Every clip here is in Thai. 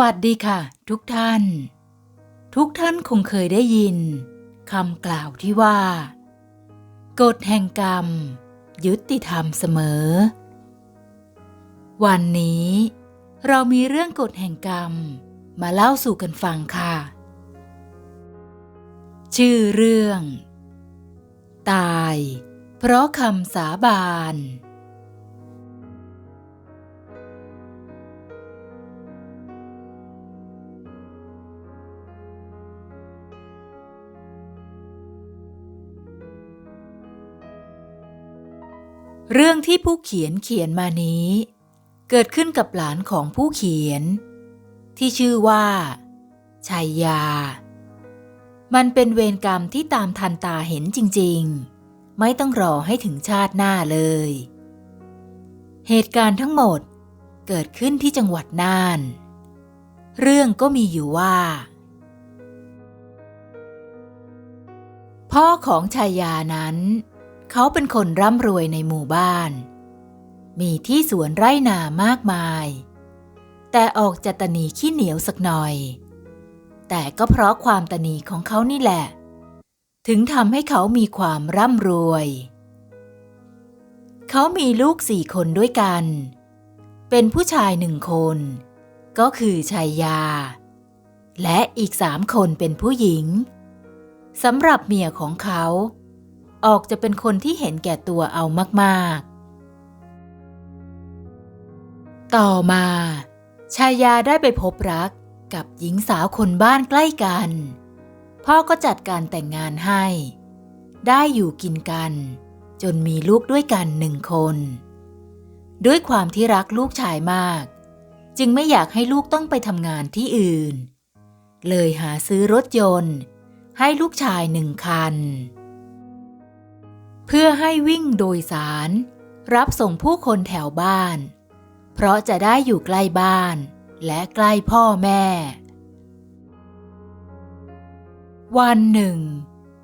วัสดีค่ะ ทุกท่าน ทุกท่านคงเคยได้ยินคำกล่าวที่ว่า กฎแห่งกรรม ยุติธรรมเสมอ วันนี้ เรามีเรื่องกฎแห่งกรรม มาเล่าสู่กันฟังค่ะ ชื่อเรื่อง ตาย เพราะคำสาบาน เรื่องที่ผู้เขียนเขียนมานี้ เกิดขึ้นกับหลานของผู้เขียน ที่ชื่อว่าชัยยา มันเป็นเวรกรรมที่ตามทันตาเห็นจริง ๆ ไม่ต้องรอให้ถึงชาติหน้าเลย เหตุการณ์ทั้งหมดเกิดขึ้นที่จังหวัดน่าน เรื่องก็มีอยู่ว่า พ่อของชายานั้น เขาเป็นคนร่ำรวยในหมู่บ้าน มีที่สวนไร่นามากมาย แต่ออกจะตนีขี้เหนียวสักหน่อย แต่ก็เพราะความตนีของเขานี่แหละ ถึงทำให้เขามีความร่ำรวย เขามีลูกสี่คนด้วยกัน เป็นผู้ชายหนึ่งคน ก็คือชายยา และอีกสามคนเป็นผู้หญิงสำหรับเมียของเขา ออกจะเป็นคนที่เห็นแก่ตัวเอามากๆ ต่อมา ชายาได้ไปพบรักกับหญิงสาวคนบ้านใกล้กัน พ่อก็จัดการแต่งงานให้ ได้อยู่กินกัน จนมีลูกด้วยกันหนึ่งคน ด้วยความที่รักลูกชายมาก จึงไม่อยากให้ลูกต้องไปทำงานที่อื่น เลยหาซื้อรถยนต์ ให้ลูกชายหนึ่งคัน เพื่อให้วิ่งโดยสาร รับส่งผู้คนแถวบ้าน เพราะจะได้อยู่ใกล้บ้าน และใกล้พ่อแม่ วันหนึ่ง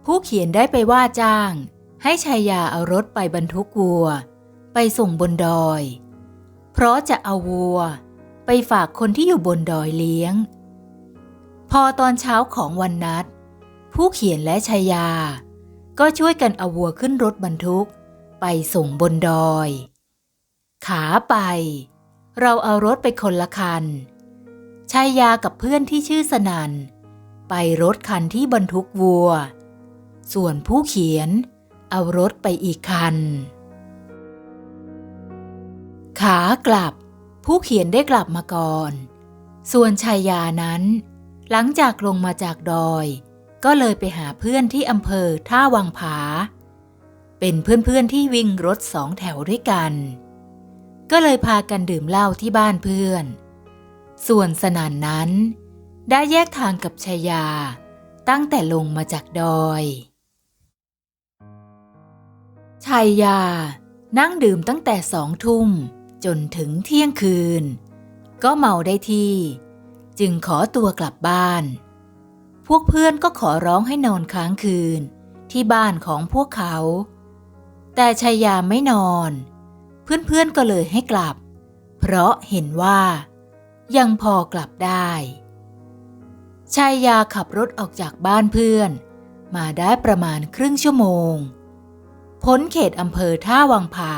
ผู้เขียนได้ไปว่าจ้าง ให้ชายาเอารถไปบรรทุกวัว ไปส่งบนดอย เพราะจะเอาวัว ไปฝากคนที่อยู่บนดอยเลี้ยง พอตอนเช้าของวันนัด ผู้เขียนและชายา ก็ช่วยกันเอาวัวขึ้นรถบรรทุก ไปส่งบนดอย ขาไป เราเอารถไปคนละคันชายยากับเพื่อนที่ชื่อสนัน ไปรถคันที่บรรทุกวัว ส่วนผู้เขียน เอารถไปอีกคัน ขากลับ ผู้เขียนได้กลับมาก่อน ส่วนชายยานั้น หลังจากลงมาจากดอย ก็เลยไปหาเพื่อนที่อำเภอท่าวังผา เป็นเพื่อนๆที่วิ่งรถสองแถวด้วยกัน ก็เลยพากันดื่มเหล้าที่บ้านเพื่อน ส่วนสนานนั้น ได้แยกทางกับชายา ตั้งแต่ลงมาจากดอยชายานั่งดื่มตั้งแต่สองทุ่มจนถึงเที่ยงคืน ก็เมาได้ที่ จึงขอตัวกลับบ้าน พวกเพื่อนก็ขอร้องให้นอนค้างคืนที่บ้านของพวกเขา แต่ชายาไม่นอน เพื่อนๆก็เลยให้กลับ เพราะเห็นว่า ยังพอกลับได้ชายยาขับรถออกจากบ้านเพื่อน มาได้ประมาณครึ่งชั่วโมง พ้นเขตอำเภอท่าวังผา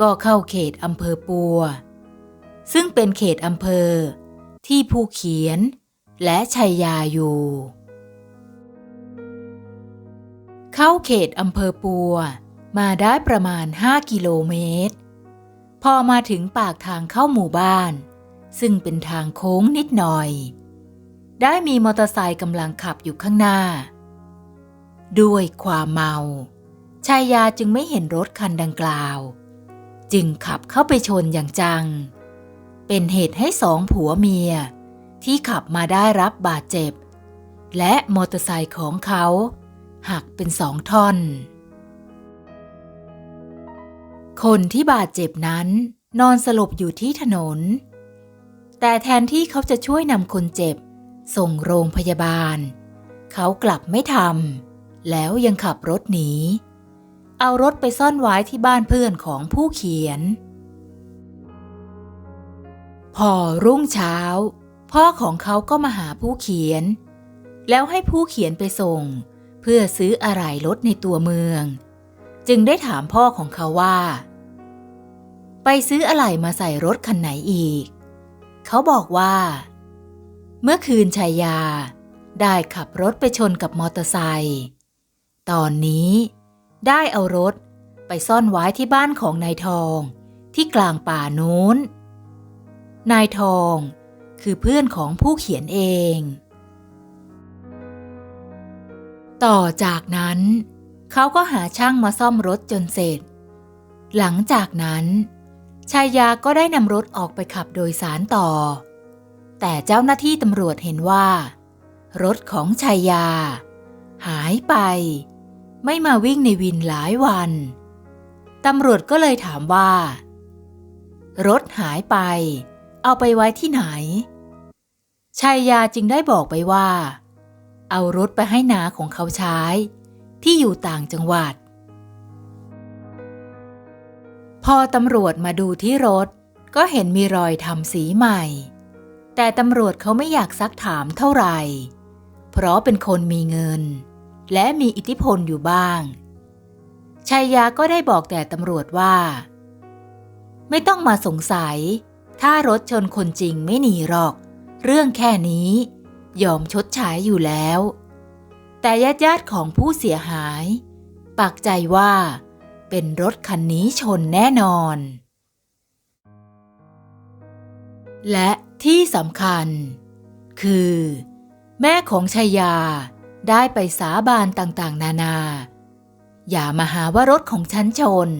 ก็เข้าเขตอำเภอปัว ซึ่งเป็นเขตอำเภอที่ผู้เขียน และชัยยาอยู่ เข้าเขตอำเภอปัว มาได้ประมาณ 5 กิโลเมตร พอมาถึงปากทางเข้าหมู่บ้าน ซึ่งเป็นทางโค้งนิดหน่อย ได้มีมอเตอร์ไซค์กำลังขับอยู่ข้างหน้า ด้วยความเมาชายาจึงไม่เห็นรถคันดังกล่าว จึงขับเข้าไปชนอย่างจัง เป็นเหตุให้สองผัวเมีย ที่ขับมาได้รับบาดเจ็บ และมอเตอร์ไซค์ของเขาหักเป็นสองท่อน คนที่บาดเจ็บนั้นนอนสลบอยู่ที่ถนน แต่แทนที่เขาจะช่วยนำคนเจ็บ ส่งโรงพยาบาล เขากลับไม่ทำแล้วยังขับรถหนี เอารถไปซ่อนไว้ที่บ้านเพื่อนของผู้เขียน พอรุ่งเช้า พ่อของเขาก็มาหาผู้เขียน แล้วให้ผู้เขียนไปส่ง เพื่อซื้ออะไหล่รถในตัวเมือง จึงได้ถามพ่อของเขาว่า ไปซื้ออะไหล่มาใส่รถคันไหนอีก เขาบอกว่า เมื่อคืนชายา ได้ขับรถไปชนกับมอเตอร์ไซค์ตอนนี้ได้เอารถไปซ่อนไว้ที่บ้านของนายทองที่กลางป่าโน้น นายทอง คือเพื่อนของผู้เขียนเอง ต่อจากนั้น เขาก็หาช่างมาซ่อมรถจนเสร็จ หลังจากนั้น ชายาก็ได้นำรถออกไปขับโดยสารต่อ แต่เจ้าหน้าที่ตำรวจเห็นว่า รถของชายา หายไป ไม่มาวิ่งในวินหลายวันตำรวจก็เลยถามว่า รถหายไป เอาไปไว้ที่ไหน ชายยาจึงได้บอกไปว่า เอารถไปให้นาของเขาใช้ ที่อยู่ต่างจังหวัด พอตำรวจมาดูที่รถ ก็เห็นมีรอยทำสีใหม่ แต่ตำรวจเขาไม่อยากซักถามเท่าไหร่ เพราะเป็นคนมีเงิน และมีอิทธิพลอยู่บ้างชายยาก็ได้บอกแต่ตำรวจว่า ไม่ต้องมาสงสัย ถ้ารถชนคนจริงไม่หนีหรอก เรื่องแค่นี้ยอมชดใช้อยู่แล้ว แต่ญาติญาติของผู้เสียหาย ปักใจว่า เป็นรถคันนี้ชนแน่นอน และที่สำคัญ คือ แม่ของชายาได้ไปสาบานต่างๆ นานา อย่ามาหาว่ารถของฉันชน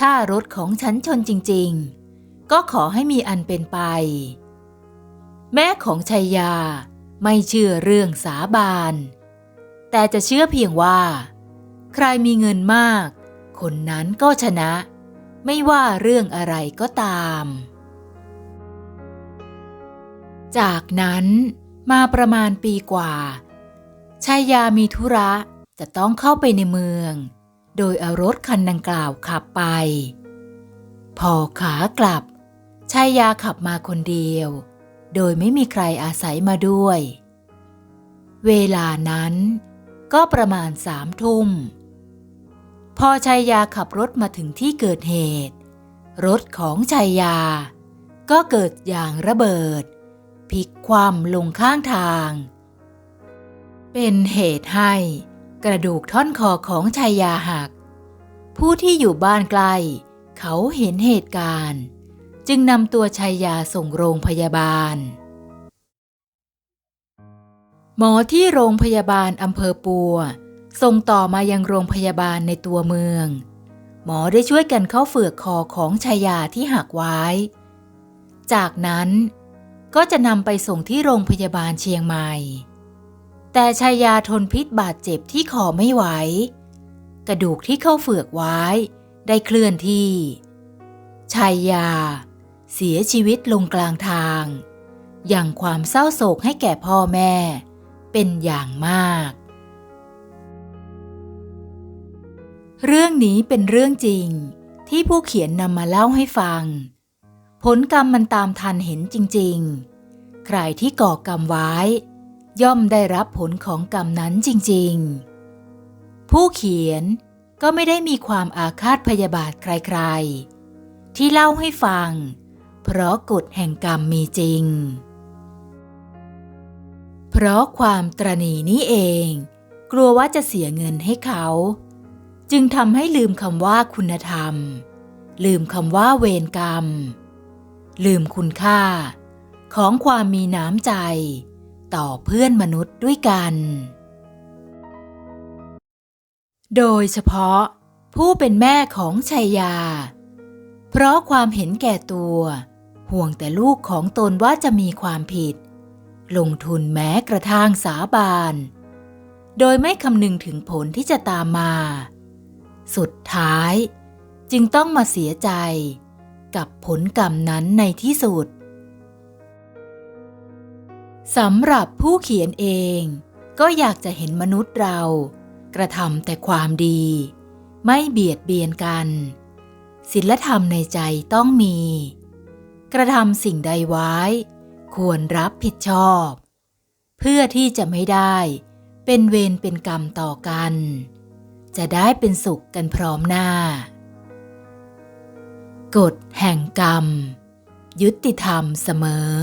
ถ้ารถของฉันชนจริง ๆ ก็ขอให้มีอันเป็นไป แม่ของชายาไม่เชื่อเรื่องสาบาน แต่จะเชื่อเพียงว่า ใครมีเงินมาก คนนั้นก็ชนะ ไม่ว่าเรื่องอะไรก็ตาม จากนั้นมาประมาณปีกว่าชายามีธุระจะต้องเข้าไปในเมือง โดยเอารถคันดังกล่าวขับไป พอขากลับชายาขับมาคนเดียว โดยไม่มีใครอาศัยมาด้วย เวลานั้นก็ประมาณสามทุ่ม พอชายยาขับรถมาถึงที่เกิดเหตุ รถของชายยา ก็เกิดอย่างระเบิดพลิกคว่ำลงข้างทาง เป็นเหตุให้กระดูกท่อนคอของชายาหัก ผู้ที่อยู่บ้านใกล้เขาเห็นเหตุการณ์ จึงนำตัวชายาส่งโรงพยาบาล หมอที่โรงพยาบาลอำเภอปัว ส่งต่อมายังโรงพยาบาลในตัวเมือง หมอได้ช่วยกันเข้าเฝือกคอของชายาที่หักไว้ จากนั้นก็จะนำไปส่งที่โรงพยาบาลเชียงใหม่ แต่ชายาทนพิษบาดเจ็บที่คอไม่ไหว กระดูกที่เข้าเฝือกไว้ ได้เคลื่อนที่ชายา เสียชีวิตลงกลางทาง อย่างความเศร้าโศกให้แก่พ่อแม่ เป็นอย่างมาก เรื่องนี้เป็นเรื่องจริงที่ผู้เขียนนำมาเล่าให้ฟัง ผลกรรมมันตามทันเห็นจริง ๆ ใครที่ก่อกรรมไว้ ย่อมได้รับผลของกรรมนั้นจริง ๆ ผู้เขียนก็ไม่ได้มีความอาฆาตพยาบาทใคร ๆ ที่เล่าให้ฟัง เพราะกฎแห่งกรรมมีจริง เพราะความตรณีนี้เอง กลัวว่าจะเสียเงินให้เขา จึงทำให้ลืมคำว่าคุณธรรม ลืมคำว่าเวรกรรม ลืมคุณค่า ของความมีน้ำใจ ต่อเพื่อนมนุษย์ด้วยกัน โดยเฉพาะผู้เป็นแม่ของชัยยา เพราะความเห็นแก่ตัว ห่วงแต่ลูกของตนว่าจะมีความผิด ลงทุนแม้กระทั่งสาบาน โดยไม่คำนึงถึงผลที่จะตามมา สุดท้าย จึงต้องมาเสียใจ กับผลกรรมนั้นในที่สุดสำหรับผู้เขียนเอง ก็อยากจะเห็นมนุษย์เรา กระทำแต่ความดี ไม่เบียดเบียนกันศีลธรรมในใจต้องมี กระทำสิ่งใดไว้ ควรรับผิดชอบ เพื่อที่จะไม่ได้เป็นเวรเป็นกรรมต่อกัน จะได้เป็นสุขกันพร้อมหน้า กฎแห่งกรรม ยุติธรรมเสมอ